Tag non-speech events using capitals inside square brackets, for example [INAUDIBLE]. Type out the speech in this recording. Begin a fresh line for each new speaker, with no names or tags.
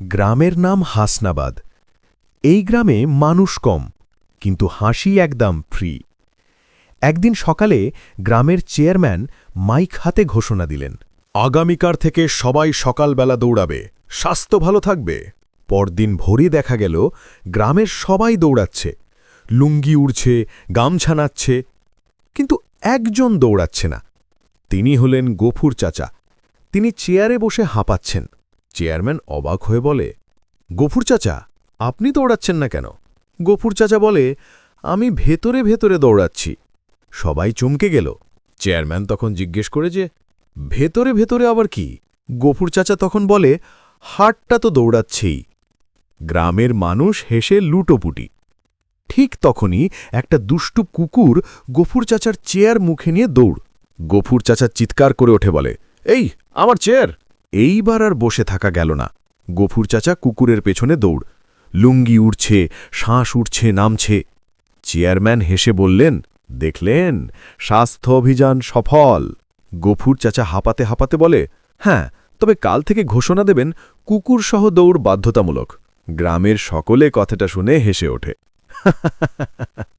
গ্রামের নাম হাসনাবাদ। এই গ্রামে মানুষ কম, কিন্তু হাসি একদম ফ্রি একদিন সকালে গ্রামের চেয়ারম্যান মাইক হাতে ঘোষণা দিলেন আগামীকার থেকে সবাই সকালবেলা দৌড়াবে, স্বাস্থ্য ভালো থাকবে। পরদিন ভোরে দেখা গেল, গ্রামের সবাই দৌড়াচ্ছে, লুঙ্গি উড়ছে, গামছা নাচ্ছে, কিন্তু একজন দৌড়াচ্ছে না। তিনি হলেন গফুর চাচা। তিনি চেয়ারে বসে হাঁপাচ্ছেন। চেয়ারম্যান অবাক হয়ে বলে গফুর চাচা, আপনি দৌড়াচ্ছেন না কেন? গফুর চাচা বলে, আমি ভেতরে ভেতরে দৌড়াচ্ছি। সবাই চমকে গেল। চেয়ারম্যান তখন জিজ্ঞেস করে যে, ভেতরে ভেতরে আবার কি? গফুর চাচা তখন বলে, হাটটা তো দৌড়াচ্ছেই। গ্রামের মানুষ হেসে লুটোপুটি। ঠিক তখনই একটা দুষ্টু কুকুর গফুর চাচার চেয়ার মুখে নিয়ে দৌড়। গফুর চাচা চিৎকার করে ওঠে বলে, এই, আমার চেয়ার! এইবার আর বসে থাকা গেল না। গফুর চাচা কুকুরের পেছনে দৌড়। লুঙ্গি উঠছে শ্বাস উঠছে নামছে। চেয়ারম্যান হেসে বললেন, দেখলেন, স্বাস্থ্য অভিযান সফল। গফুর চাচা হাঁপাতে হাঁপাতে বলে হ্যাঁ তবে কাল থেকে ঘোষণা দেবেন কুকুরসহ দৌড় বাধ্যতামূলক। গ্রামের সকলে কথাটা শুনে হেসে ওঠে। [LAUGHS]